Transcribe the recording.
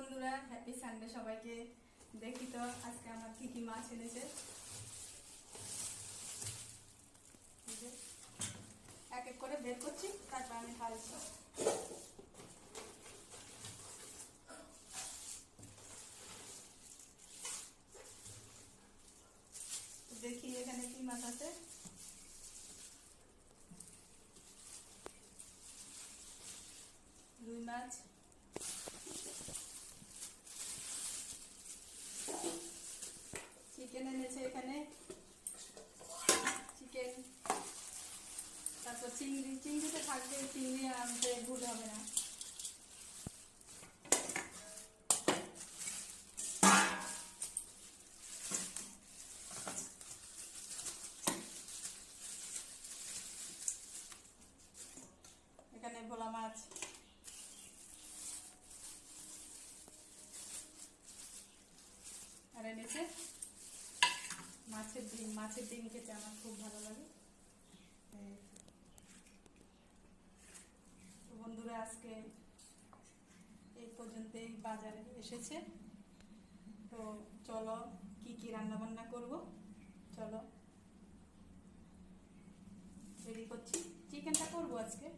বন্ধুরা happy Sunday সবাইকে। দেখি তো আজকে আমার কি মাছ এনেছে। এক এক করে বের করছি, তারপর আমি ঢালছি দেখি এখানে কি মাছ আছে। রুই মাছ চিকেন এনেছে এখানে চিকেন তারপর চিংড়ি চিংড়িতে থাকবে চিংড়ি আনতে ভুল হবে না এখানে ভোলা মাছ আর এনেছে মাছের ডিম খেতে আমার খুব ভালো লাগে। বন্ধুরা, আজকে এই পর্যন্তই বাজারে এসেছে। তো চলো, কি কি রান্না বান্না করব? চলো, রেডি করছি। চিকেনটা করব আজকে?